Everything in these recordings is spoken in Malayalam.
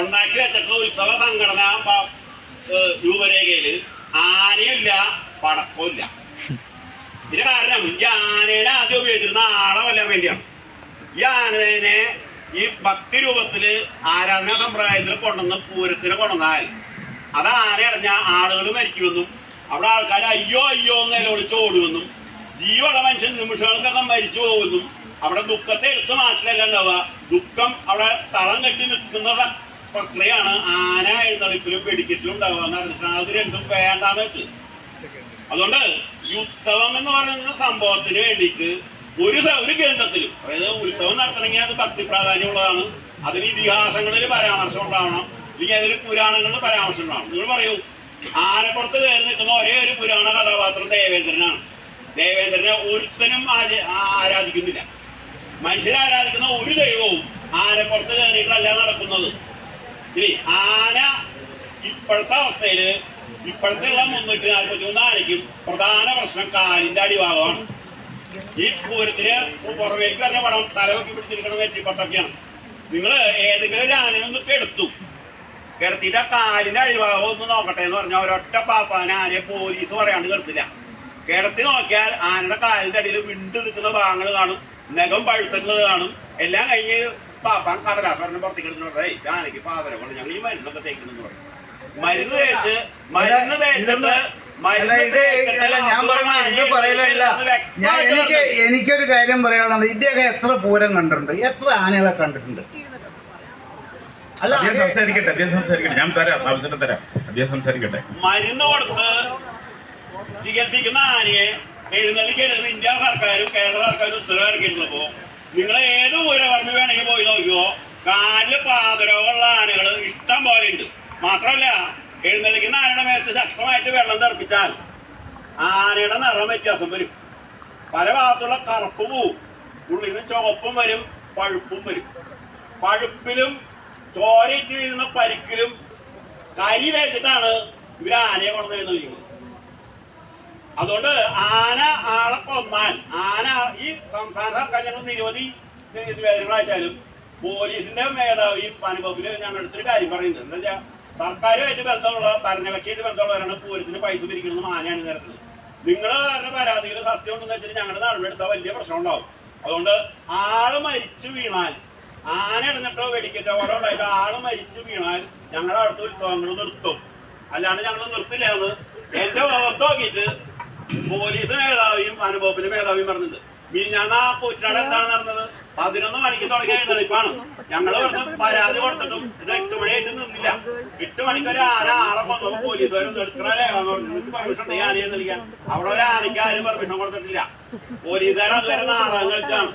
ഉണ്ടാക്കി വെച്ചിട്ടുള്ള ഉത്സവ സംഘടന രൂപരേഖയിൽ ആനയില്ല പടക്കമില്ല ഇതിന് കാരണം ഈ ആനേനെ ആദ്യം ഉപയോഗിച്ചിരുന്ന ആളെ കൊല്ലാൻ വേണ്ടിയാണ്. ഈ ആനേനെ ഈ ഭക്തി രൂപത്തിൽ ആരാധന സമ്പ്രദായത്തിൽ കൊണ്ടുവന്ന് പൂരത്തിന് കൊണ്ടുവന്നാൽ അത് ആന അടഞ്ഞ ആളുകൾ മരിക്കുമെന്നും അവിടെ ആൾക്കാർ അയ്യോ അയ്യോ എന്ന് നിലവിളിച്ച് ഓടുമെന്നും ജീവമുള്ള മനുഷ്യൻ നിമിഷങ്ങൾക്കൊക്കെ മരിച്ചു പോകുമെന്നും അവിടെ ദുഃഖത്തെ എടുത്തു മാറ്റിലല്ല ഉണ്ടാവുക. ദുഃഖം അവിടെ തളം കെട്ടി നിൽക്കുന്ന പ്രക്രിയയാണ് ആന എഴുന്നള്ളിപ്പിലും വെടിക്കെട്ടിലും ഉണ്ടാവുക നടന്നിട്ടാണ്. അത് രണ്ടും വേണ്ടാന്ന് വെച്ചത് അതുകൊണ്ട് ഉത്സവം എന്ന് പറയുന്ന സംഭവത്തിന് വേണ്ടിയിട്ട് ഒരു ഒരു ഗ്രന്ഥത്തിലും അതായത് ഉത്സവം നടത്തണമെങ്കിൽ അത് ഭക്തി പ്രാധാന്യമുള്ളതാണ് അതിന് ഇതിഹാസങ്ങളിൽ പരാമർശം ഉണ്ടാവണം. അല്ലെങ്കിൽ അതിൽ പുരാണങ്ങളിൽ പരാമർശം ഉണ്ടാവണം. നിങ്ങൾ പറയൂ ആനപ്പുറത്ത് കയറി നിൽക്കുന്ന ഒരേ ഒരു പുരാണ കഥാപാത്രം ദേവേന്ദ്രനാണ്. ദേവേന്ദ്രനെ ഒരുത്തനും ആരാധിക്കുന്നില്ല. മനുഷ്യരെ ആരാധിക്കുന്ന ഒരു ദൈവവും ആനപ്പുറത്ത് കയറിയിട്ടല്ല നടക്കുന്നത്. ഇനി ആന ഇപ്പോഴത്തെ അവസ്ഥയിൽ ഇപ്പോഴത്തെ ഉള്ള മുന്നൂറ്റി നാൽപ്പത്തി മൂന്ന് ആനയ്ക്കും പ്രധാന പ്രശ്നം കാലിന്റെ അടിഭാഗമാണ്. ഈ പൂരത്തിന് പുറമേക്ക് പറഞ്ഞ പടം തലവൊക്കെ പിടിച്ചിരിക്കണം നെറ്റിപ്പട്ടൊക്കെയാണ്. നിങ്ങൾ ഏതെങ്കിലും ഒരു ആനയെ ഒന്ന് കെടുത്തു കിടത്തിയിട്ട് ആ കാലിന്റെ അടിഭാഗം ഒന്ന് നോക്കട്ടെ എന്ന് പറഞ്ഞാൽ ഒരൊറ്റ പാപ്പാന ആനയെ പോലീസ് പറയാണ്ട് കിടത്തില്ല കിടത്തി നോക്കിയാൽ ആനയുടെ കാലിന്റെ അടിയിൽ വിണ്ടു നിൽക്കുന്ന ഭാഗങ്ങൾ കാണും. നഖം പഴുത്തുള്ളത് കാണും. എല്ലാം കഴിഞ്ഞ് പാപ്പാൻ കടലാസ്വരനെ പുറത്തേക്ക് എടുത്തിട്ട് പറയും "ഏയ്, ആനയ്ക്ക് പാതരം കൊണ്ട് ഞങ്ങൾ ഈ മരുന്നൊക്കെ തേക്കണെന്ന് പറയും. മരുന്ന് തേച്ച് മരുന്ന് തേച്ചിട്ട് എനിക്ക് എനിക്കൊരു കാര്യം പറയാനുള്ളത്. ഇദ്ദേഹം എത്ര പൂരം കണ്ടിട്ടുണ്ട്? എത്ര ആനകളെ കണ്ടിട്ടുണ്ട്? അല്ല അദ്ദേഹം സംസാരിക്കട്ടെ അദ്ദേഹം സംസാരിക്കട്ടെ. ഞാൻ തരാം അവസരം തരാം. അദ്ദേഹം സംസാരിക്കട്ടെ. മരുന്ന് കൊടുത്ത് ചികിത്സിക്കുന്ന ആനയെ എഴുന്നള്ളിക്കരുത്. ഇന്ത്യ സർക്കാരും കേരള സർക്കാരും ഉത്തരവ് ഇറക്കിയിട്ടുള്ളപ്പോ നിങ്ങൾ ഏത് പൂരപറമ്പ് വേണമെങ്കിൽ പോയി നോക്കിയോ കാലിൽ പാതരോഗമുള്ള ആനകൾ ഇഷ്ടം പോലെ ഉണ്ട്. മാത്രമല്ല എഴുന്നള്ളിക്കുന്ന ആനയുടെ മേത്ത് ശക്തമായിട്ട് വെള്ളം തെറിപ്പിച്ചാൽ ആനയുടെ നിറം വ്യത്യാസം വരും. പല ഭാഗത്തുള്ള കറുപ്പ് പോവും. ഉള്ളിൽ നിന്ന് ചുവപ്പും വരും പഴുപ്പും വരും. പഴുപ്പിലും ചോരയിട്ട് വീഴുന്ന പരിക്കിലും കരി തേച്ചിട്ടാണ് ഇവർ ആനയെ കൊണ്ടുവന്ന് എഴുന്നള്ളിക്കുന്നത്. അതുകൊണ്ട് ആന ആളെ ആന ഈ സംസ്ഥാന സർക്കാർ ഞങ്ങൾ നിരവധി നിവേദനങ്ങൾ അയച്ചാലും പോലീസിന്റെ മേധാവിയും പനവകുപ്പിലും ഞങ്ങളുടെ എടുത്തൊരു കാര്യം പറയുന്നത്. എന്താ വെച്ചാൽ സർക്കാരുമായിട്ട് ബന്ധമുള്ള ഭരണകക്ഷിയായിട്ട് ബന്ധമുള്ളവരാണ് പൂരത്തിന് പൈസ പിരിക്കുന്നത് ആനയാണ് നിരത്തുന്നത് നിങ്ങൾ പറഞ്ഞ പരാതിയിൽ സത്യം ഉണ്ടെന്ന് വെച്ചിട്ട് ഞങ്ങളുടെ നടപടിയെടുത്താൽ വലിയ പ്രശ്നം ഉണ്ടാവും. അതുകൊണ്ട് ആൾ മരിച്ചു വീണാൽ ആന ഇടുന്നിട്ടോ വെടിക്കറ്റോ അവിടെ ഉണ്ടായിട്ടോ ആൾ മരിച്ചു വീണാൽ ഞങ്ങളുടെ അടുത്ത ഉത്സവങ്ങൾ നിർത്തും. അല്ലാണ്ട് ഞങ്ങൾ നിർത്തില്ല എന്ന് എന്റെ മുഖത്ത് നോക്കിയിട്ട് പോലീസ് മേധാവിയും അനുഭവത്തിന്റെ മേധാവിയും പറഞ്ഞിട്ടുണ്ട്. മിനിഞ്ഞാന്ന് ആ കൂറ്റിനാട് എന്താണ് നടന്നത്? പതിനൊന്ന് മണിക്ക് തുടങ്ങിയ എഴുന്നള്ളിപ്പാണ്. ഞങ്ങൾ ഇവിടുന്ന് പരാതി കൊടുത്തിട്ടും ഇത് എട്ട് മണിയായിട്ട് നിന്നില്ല. എട്ട് മണിക്ക് ഒരു ആന ആളെ കൊന്നപ്പോ പോലീസുകാരും എടുക്കണേന്ന് പറഞ്ഞു നിങ്ങൾക്ക് പെർമിഷൻ ഉണ്ട് ഈ ആനയെ നൽകാൻ അവിടെ ഒരു ആനയ്ക്ക് ആരും പെർമിഷൻ കൊടുത്തിട്ടില്ല. പോലീസുകാർ അതുവരെ നാടകം കളിച്ചാണ്.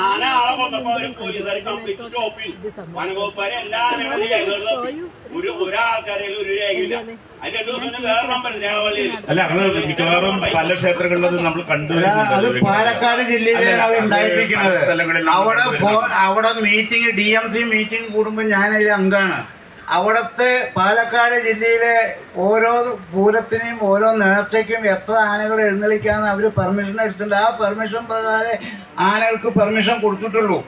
ആന ആളെ കൊന്നപ്പോ അവർ പോലീസുകാർ കംപ്ലീറ്റ് സ്റ്റോപ്പ് ചെയ്തു. വനംവകുപ്പുകാരെ എല്ലാ ആനകളുടെ രേഖകൾ തപ്പി. ഒരു ഒരാൾക്കാരെ ഒരു രേഖയില്ല. അതിന് രണ്ടു ദിവസം വേറെ നമ്പർ രേഖവള്ളിയിൽ അല്ല അത് മിക്കവാറും പല ക്ഷേത്രങ്ങളിലും നമ്മൾ കണ്ടു അത് പാലക്കാട് ജില്ലയിലാണ് ഉണ്ടായിരിക്കുന്നത്. അവിടെ. അവിടെ meeting D M C meeting കൂടുമ്പോൾ ഞാൻ അതിൽ അംഗമാണ് അവിടുത്തെ പാലക്കാട് ജില്ലയിലെ ഓരോ പൂരത്തിനും ഓരോ നേർച്ചയ്ക്കും എത്ര ആനകൾ എഴുന്നള്ളിക്കാന്ന് അവർ പെർമിഷൻ എടുത്തിട്ടുണ്ട്. ആ പെർമിഷൻ പ്രകാരം ആനകൾക്ക് പെർമിഷൻ കൊടുത്തിട്ടുള്ളൂ.